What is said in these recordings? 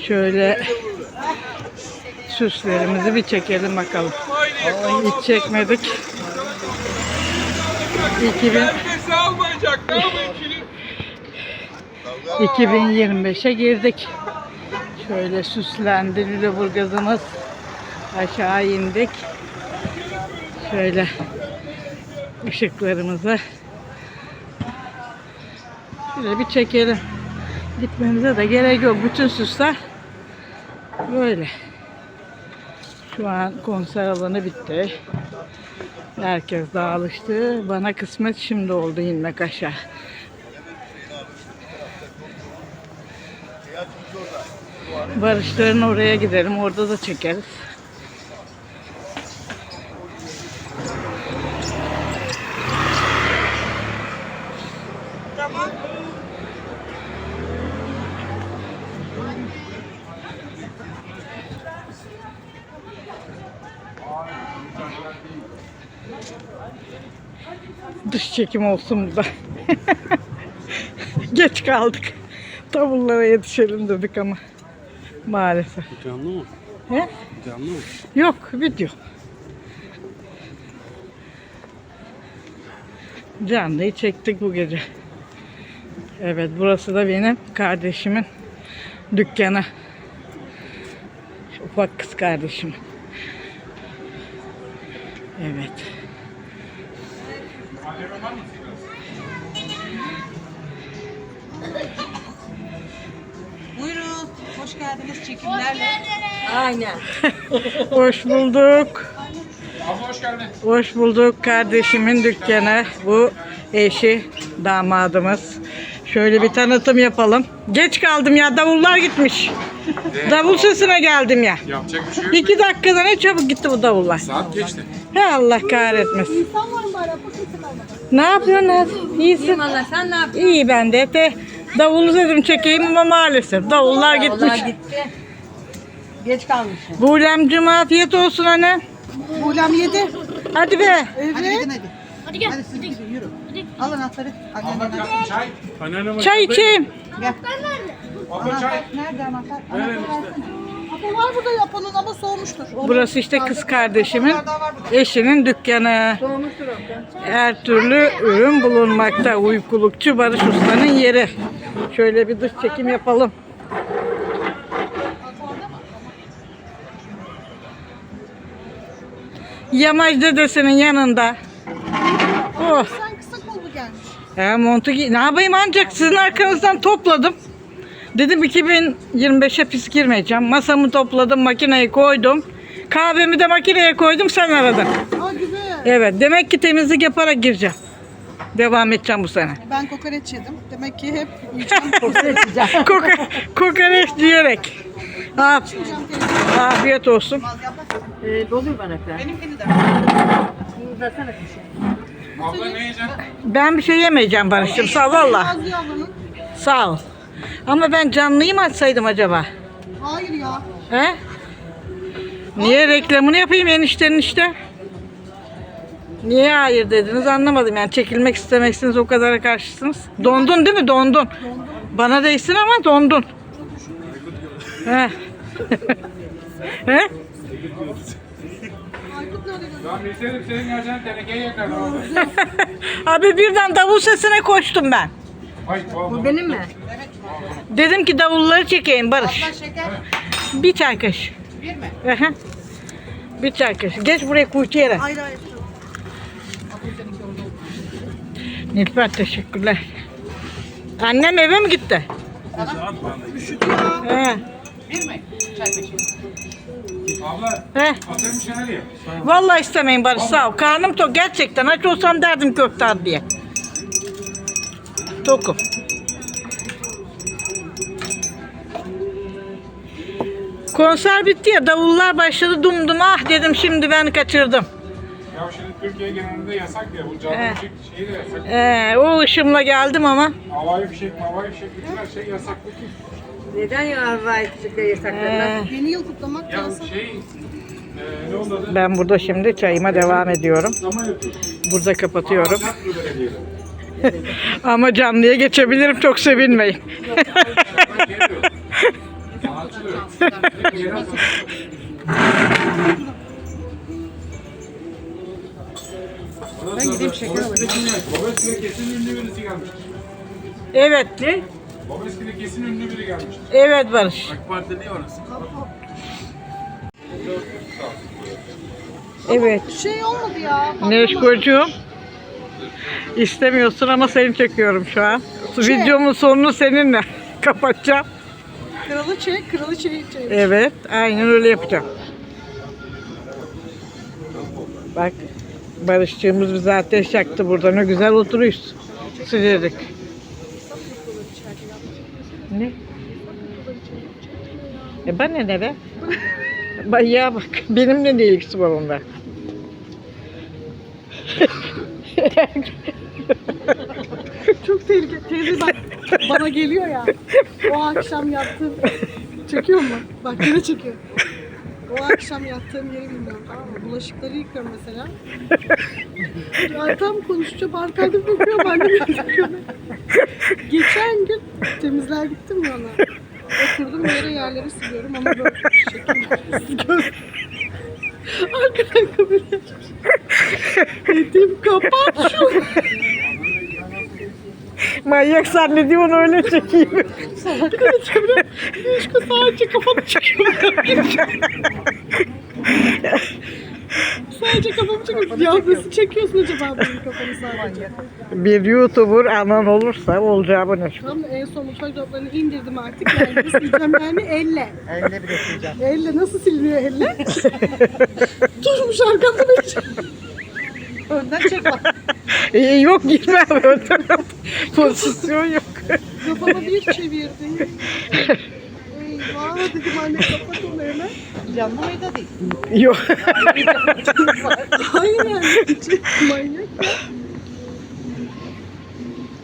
Şöyle süslerimizi bir çekelim bakalım. Hiç çekmedik. 2000 Nefes almayacak. Ne yapayım şimdi? 2025'e girdik. Şöyle süslendi Lüleburgaz'ımız. Aşağı indik. Şöyle ışıklarımızı şöyle bir çekelim. Gitmemize de gerek yok. Bütün süsler böyle. Şu an konser alanı bitti. Herkes dağılıştı. Bana kısmet şimdi oldu inmek aşağı. Barışların oraya gidelim. Orada da çekeriz. Dış çekim olsun burada. Geç kaldık. Tavullara yetişelim dedik ama maalesef. Canlı mı? He? Canlı mı? Yok video. Canlıyı çektik bu gece. Evet burası da benim kardeşimin dükkanı. Ufak kız kardeşim. Evet. Geldiniz çekimlerle. Aynen. Hoş bulduk. Abla hoş geldin. Hoş bulduk kardeşimin dükkanı. Bu eşi, damadımız. Şöyle bir tanıtım yapalım. Geç kaldım ya davullar gitmiş. Davul sesine geldim ya. Yapacak bir şey yok. İki dakikada ne çabuk gitti bu davullar. Saat geçti. He Allah kahretmesin. Ne yapıyorsun Naz? İyisin. Valla sen ne yapıyorsun? İyi ben de. de davulu dedim çekeyim ama maalesef davullar gitmiş. Vallahi gitti. Geç kalmışsın. Buğulemcim afiyet olsun anne. Buğlem yedi. Hadi be. Hadi gidin hadi. Hadi gel. Hadi siz gidin yürü. Al anahtarı. Ver. Çay. Anneanne Çay içeyim. Gel. Abla çay. Anahtar nerede anahtar? Anahtar versene. Apa var burada yapanın ama soğumuştur. Onu Burası işte kız kardeşimin eşinin dükkanı. Her türlü ürün bulunmakta. Uykulukçu Barış Usta'nın yeri. Şöyle bir dış çekim yapalım. Yamaç dedesinin yanında. Oh. Sen kısa kollu gelmiş. Ya montu ne yapayım ancak sizin arkanızdan topladım. Dedim 2025'e pis girmeyeceğim. Masamı topladım, makineyi koydum. Kahvemi de makineye koydum, sen aradın. Aa güzel. Evet, demek ki temizlik yaparak gireceğim. Devam edeceğim bu sene. Ben kokoreç yedim. Demek ki hep yiyeceğim. Koka, kokoreç diyerek. Af, Yiyeceğim afiyet olsun. Ee, doluyor bana falan. Benimkini de. Uzatsana bir şey. Abla ne yiyeceksin? Ben bir şey yemeyeceğim Barış'cığım, sağ ol valla. Nazlı ablanın. Sağ ol. Ama ben canlıyı mı açsaydım acaba? Hayır ya. He? Niye reklamını yapayım eniştenin işte? Niye hayır dediniz anlamadım yani çekilmek istemeksiniz o kadara karşısınız. Dondun değil mi? Dondun. Bana değsin ama dondun. He. He? Ben bilseydim senin abi. Abi birden davul sesine koştum ben. Ay. Bu benim mi? Dedim ki davulları çekeyim Barış. Şeker. Bir çay kaşığı. Bir mi? Bir çay kaşığı. Geç buraya kuytu yere. Hayır hayır. Nilüfer teşekkürler. Annem eve mi gitti? He. Bir mi? Çay. Abla He. atayım bir şey nereye? Vallahi istemeyin Barış sağ ol. Karnım tok gerçekten. Aç olsam derdim köfte al diye. Tokum. Konser bitti ya davullar başladı dumdum ah dedim şimdi ben kaçırdım. Ya şimdi Türkiye genelinde yasak ya. Bu canlı He. fişek şeyi de yasak. Ee, o ışımla geldim ama Havai fişek, havai fişek bütün her şey yasaklı ki. Neden ya Allah'a küçükle yasakladılar? ee, Yeni yıl kutlamak Ya lazım. şey, e, ne oldu adı? ben burada şimdi çayıma devam ediyorum. Burada kapatıyorum. Ama canlıya geçebilirim çok sevinmeyin. Ben gideyim şeker alayım. Babeskine kesin ünlü birisi gelmiş. Evet. Ne? Babeskine kesin ünlü biri gelmiş. Evet Barış. AK Parti değil orası. Evet. Şey olmadı ya. Neşkocuğum. İstemiyorsun ama seni çekiyorum şu an. Videomun sonunu seninle kapatacağım. Kralı çek, kralı çek. çek. Evet, aynen öyle yapacağım. Bak, Barışçığımız bize ateş yaktı burada. Ne güzel oturuyoruz. Sıcacık. Ne? E bana ne be? Bak ya bak, benimle ne ilgisi var onda? Çok tehlikeli. Teyze bak bana geliyor ya. O akşam yattığım... Çekiyor mu? Bak yine çekiyor. O akşam yattığım yeri bilmiyorum tamam mı? Bulaşıkları yıkıyorum mesela. Ya tam konuşacağım arkamda bakıyorum annem yıkıyor. Geçen gün temizler gittim ya ona. Oturdum yere yerleri siliyorum ama böyle şekil. Arkadan kapıyı açmış. Dedim kapat şunu. Manyak zannediyor onu öyle çekeyim. Keşke sadece kafanı çekiyor. sadece kafamı çekiyor. Ya nasıl çekiyorsun acaba benim kafamı sadece? Bir YouTuber anan olursa olacağı bu ne? Tam en son mutfak dolaplarını indirdim artık. Yani sileceğim yani elle. Elle bile sileceğim. Elle nasıl siliniyor elle? Durmuş arkamda bekliyor. Önden çek bak. Ee, yok gitmem öyle. Pozisyon yok. Kafama bir çevirdi. Eyvah dedim anne kapat onu hemen. Canlı mıydı değil. Yok. Hayır yani. Manyak ya.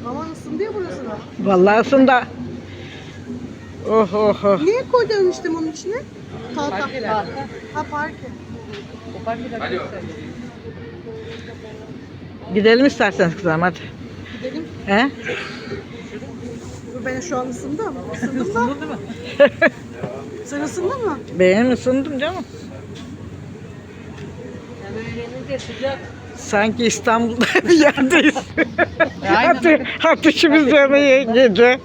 Aman ısındı ya burası da. Vallahi aslında Oh oh oh. Niye koydun işte onun içine? Tahta. Parkeler. Ha parke. O parkeler. Gidelim isterseniz kızım hadi. Gidelim. He? Bu Ben şu an ısındım. Isındım da. Sen ısındın mı? Benim ısındım canım. Böyle elince sıcak. Sanki İstanbul'da bir yerdeyiz. Atı, atışımız yemeğe gece.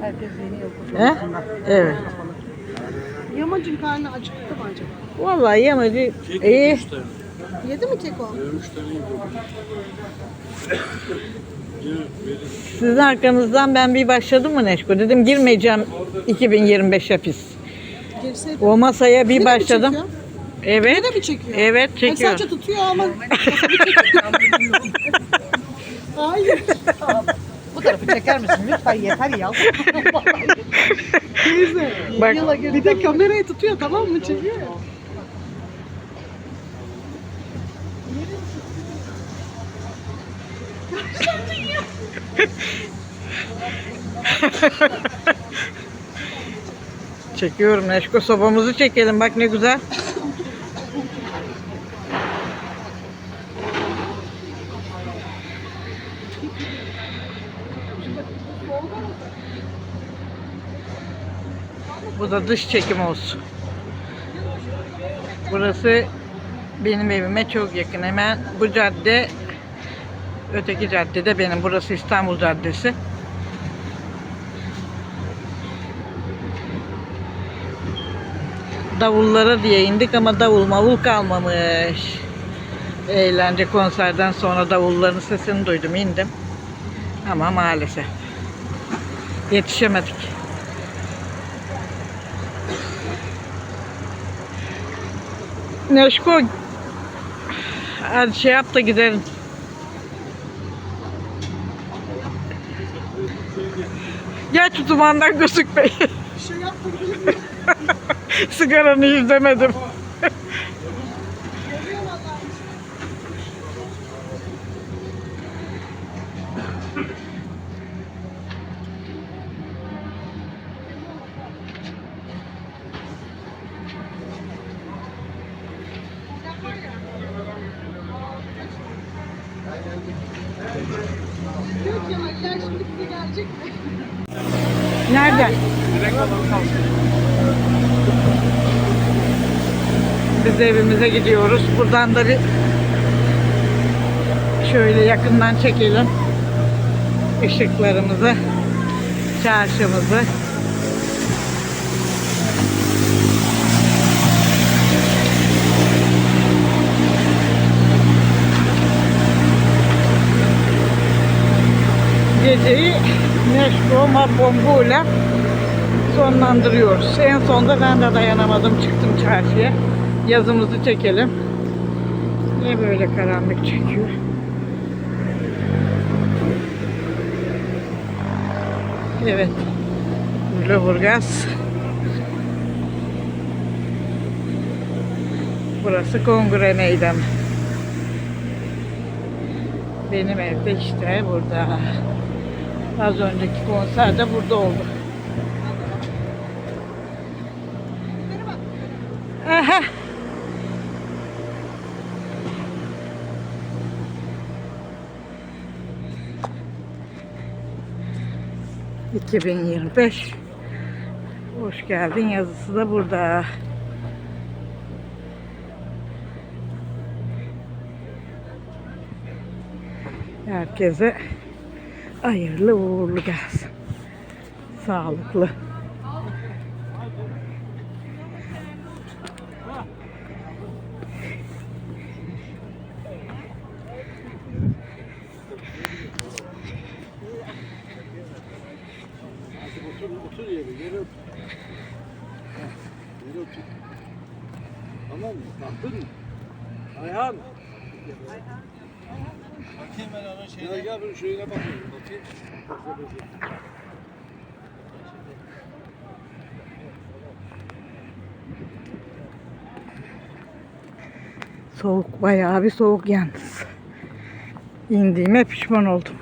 Herkes yeni yok. He? Evet. Yamacın karnı acıktı mı acaba? Vallahi yemedi. İyi. Yedi mi keko? Sizin arkanızdan ben bir başladım mı Neşko? Dedim girmeyeceğim 2025 hapis. Geriseydi. O masaya bir Yine mi başladım. çekiyor? Evet. Yine mi çekiyor? Evet çekiyor. sadece tutuyor ama. Hayır. Bu tarafı çeker misin? Lütfen yeter ya. Teyze. Bak Bir de kamerayı tutuyor tamam mı? Çekiyor çekiyorum Neşko sobamızı çekelim bak ne güzel. Bu da dış çekim olsun. Burası benim evime çok yakın. Hemen bu cadde öteki cadde de benim. Burası İstanbul Caddesi. davullara diye indik ama davul mavul kalmamış. Eğlence konserden sonra davulların sesini duydum indim. Ama maalesef yetişemedik. Neşko hadi şey yap da gidelim. Geç dumandan gözükmeyin. Bir şey miyim? Sigaranı izlemedim. Diyor ki Haliller şimdi bize gelecek mi? Nereden? Biz evimize gidiyoruz. Buradan da bir şöyle yakından çekelim. Işıklarımızı, çarşımızı. Geceyi Neşko Mapombuyla sonlandırıyoruz. En sonda ben de dayanamadım. Çıktım çarşıya. Yazımızı çekelim. Niye böyle karanlık çekiyor? Evet. Lüleburgaz. Burası kongre meydanı. Benim evde işte burada. Az önceki konser de burada oldu. Aha. ...2025... ...hoş geldin yazısı da burada. Herkese hayırlı uğurlu gelsin. Sağlıklı. Otur, otur yere, yere otur. Heh, Yere otur. Tamam mı? Kalktın mı? Ayhan. Bakayım ben onun şeyine. Gel gel bunun şeyine bakayım. Bakayım. Soğuk bayağı bir soğuk yalnız. İndiğime pişman oldum.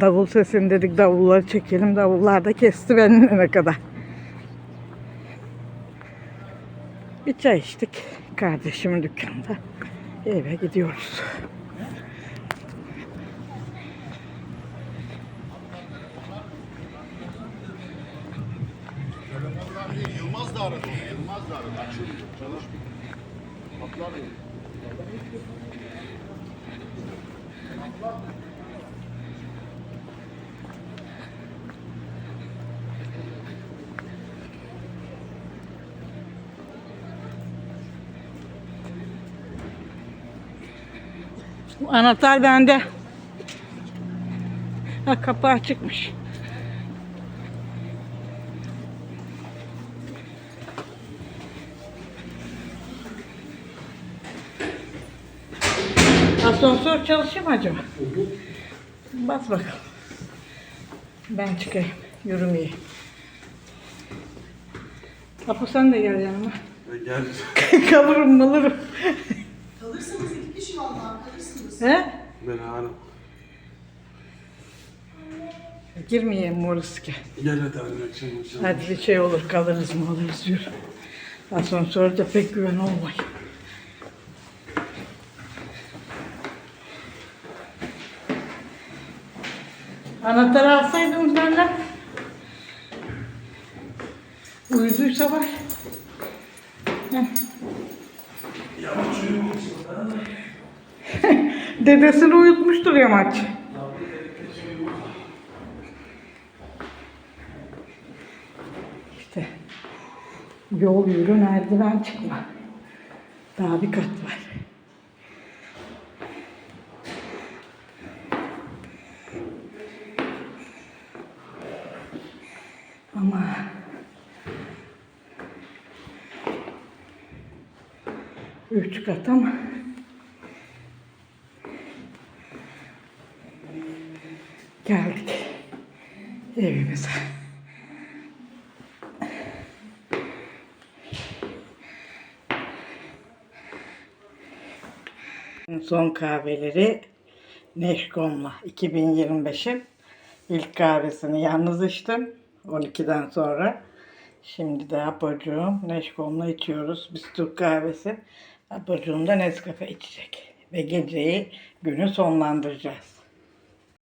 Davul sesini dedik davulları çekelim. Davullar da kesti beni ne kadar. Bir çay içtik kardeşimin dükkanında. Eve gidiyoruz. Anahtar bende. Ha, kapı açıkmış. Asansör çalışıyor mu acaba? Bas bakalım. Ben çıkayım. Yürümeyeyim. Apo sen de gel yanıma. Gel. Kalırım malırım. Kalırsanız iki kişi vallahi kalırsınız. He? Ben Harun. Girmeyeyim orası ki? Gel hadi anne akşam akşam. Hadi bir şey olur kalırız mı alırız yürü. Asansörde pek güven olmayın. Anahtarı alsaydınız benden. Uyuduysa var. Dedesini uyutmuştur yamaç. İşte yol yürü merdiven çıkma. Daha bir kat var. Ama üç kat geldik evimize. Son kahveleri Neşkom'la 2025'in ilk kahvesini yalnız içtim 12'den sonra. Şimdi de Apocuğum Neşkom'la içiyoruz. Biz Türk kahvesi. Apocuğum da Nescafe içecek. ve geceyi günü sonlandıracağız.